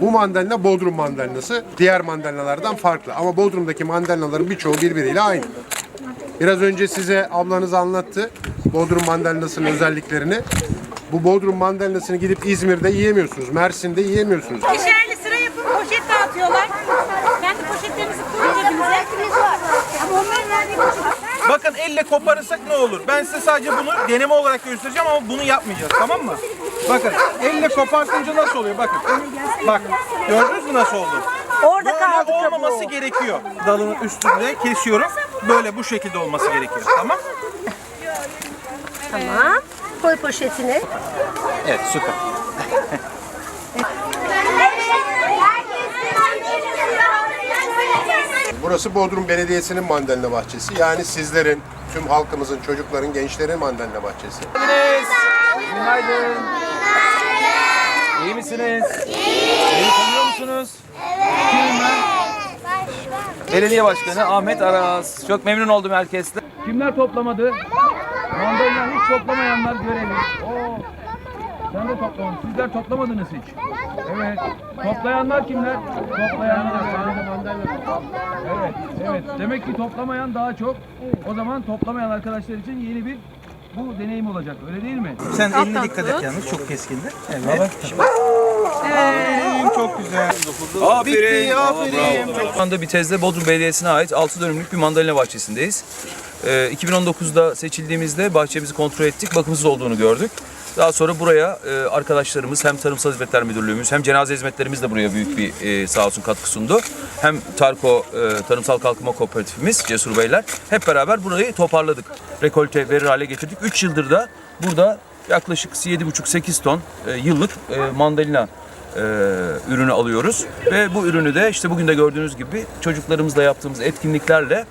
Bu mandalina Bodrum mandalinası. Diğer mandalinalardan farklı. Ama Bodrum'daki mandalinaların birçoğu birbiriyle aynı. Biraz önce size ablanız anlattı Bodrum mandalinasının özelliklerini. Bu Bodrum mandalinasını gidip İzmir'de yiyemiyorsunuz. Mersin'de yiyemiyorsunuz. İkişerli sıra yapıp poşet dağıtıyorlar. Kendi poşetlerinizi koyun cebinize. Ama onların verdiği poşet. Bakın elle koparırsak ne olur? Ben size sadece bunu deneme olarak göstereceğim ama bunu yapmayacağız tamam mı? Bakın elle kopartınca nasıl oluyor? Bakın. Bak gördünüz mü nasıl oldu? Orada Böyle kaldı olmaması kabuğu. gerekiyor. Dalının üstünde kesiyorum. Böyle bu şekilde olması gerekiyor. Tamam? Tamam. Koy poşetine. Evet süper. Burası Bodrum Belediyesi'nin mandalina bahçesi. Yani sizlerin, tüm halkımızın, çocukların, gençlerin mandalina bahçesi. Günaydın. İyi misiniz? Beni tanıyor musunuz? Kimim ben? Belediye Başkanı Ahmet Aras. Çok memnun oldum herkesle. Kimler toplamadı? Mandalina hiç toplamayanlar görelim. Oo. Sen de toplamadın. Sizler toplamadınız hiç. Evet. Toplayanlar kimler? Toplayanlar. Evet, evet. Demek ki toplamayan daha çok. O zaman toplamayan arkadaşlar için yeni bir bu deneyim olacak. Öyle değil mi? Sen eline dikkat et yalnız çok keskindi. Evet. Çok güzel. Aferin. aferin. Şu anda Bitez'de Bodrum Belediyesi'ne ait 6 dönümlük bir mandalina bahçesindeyiz. Ee, 2019'da seçildiğimizde bahçemizi kontrol ettik, bakımsız olduğunu gördük. Daha sonra buraya e, arkadaşlarımız hem Tarımsal Hizmetler Müdürlüğümüz hem cenaze hizmetlerimiz de buraya büyük bir e, sağ olsun katkı sundu. Hem Tarko e, Tarımsal Kalkınma Kooperatifimiz Cesur Beyler hep beraber burayı toparladık. Rekolte verir hale getirdik. 3 yıldır da burada yaklaşık 7,5-8 ton e, yıllık e, mandalina e, ürünü alıyoruz. Ve bu ürünü de işte bugün de gördüğünüz gibi çocuklarımızla yaptığımız etkinliklerle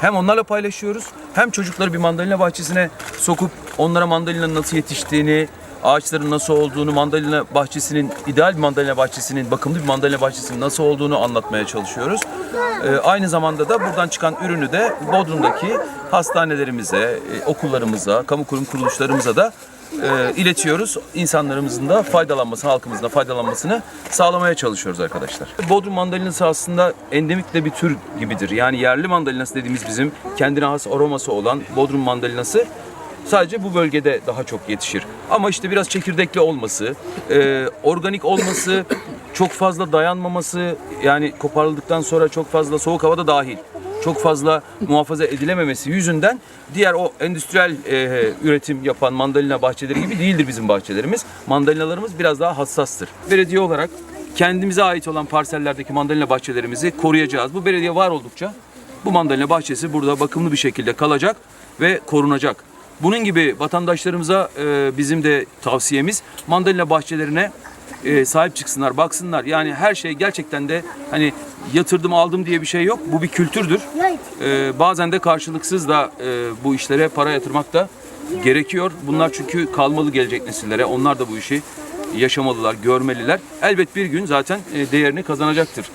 hem onlarla paylaşıyoruz hem çocukları bir mandalina bahçesine sokup onlara mandalinanın nasıl yetiştiğini, ağaçların nasıl olduğunu, mandalina bahçesinin, ideal bir mandalina bahçesinin, bakımlı bir mandalina bahçesinin nasıl olduğunu anlatmaya çalışıyoruz. Ee, aynı zamanda da buradan çıkan ürünü de Bodrum'daki hastanelerimize, e, okullarımıza, kamu kurum kuruluşlarımıza da e, iletiyoruz. İnsanlarımızın da faydalanmasını, halkımızın da faydalanmasını sağlamaya çalışıyoruz arkadaşlar. Bodrum mandalinası aslında endemik de bir tür gibidir. Yani yerli mandalinası dediğimiz bizim kendine has aroması olan Bodrum mandalinası sadece bu bölgede daha çok yetişir. Ama işte biraz çekirdekli olması, e, organik olması, çok fazla dayanmaması, yani koparıldıktan sonra çok fazla soğuk havada dahil çok fazla muhafaza edilememesi yüzünden diğer o endüstriyel e, üretim yapan mandalina bahçeleri gibi değildir bizim bahçelerimiz. Mandalinalarımız biraz daha hassastır. Belediye olarak kendimize ait olan parsellerdeki mandalina bahçelerimizi koruyacağız. Bu belediye var oldukça bu mandalina bahçesi burada bakımlı bir şekilde kalacak ve korunacak. Bunun gibi vatandaşlarımıza e, bizim de tavsiyemiz mandalina bahçelerine e, sahip çıksınlar, baksınlar. Yani her şey gerçekten de hani yatırdım aldım diye bir şey yok. Bu bir kültürdür. E, bazen de karşılıksız da e, bu işlere para yatırmak da gerekiyor. Bunlar çünkü kalmalı gelecek nesillere. Onlar da bu işi yaşamalılar, görmeliler. Elbet bir gün zaten e, değerini kazanacaktır.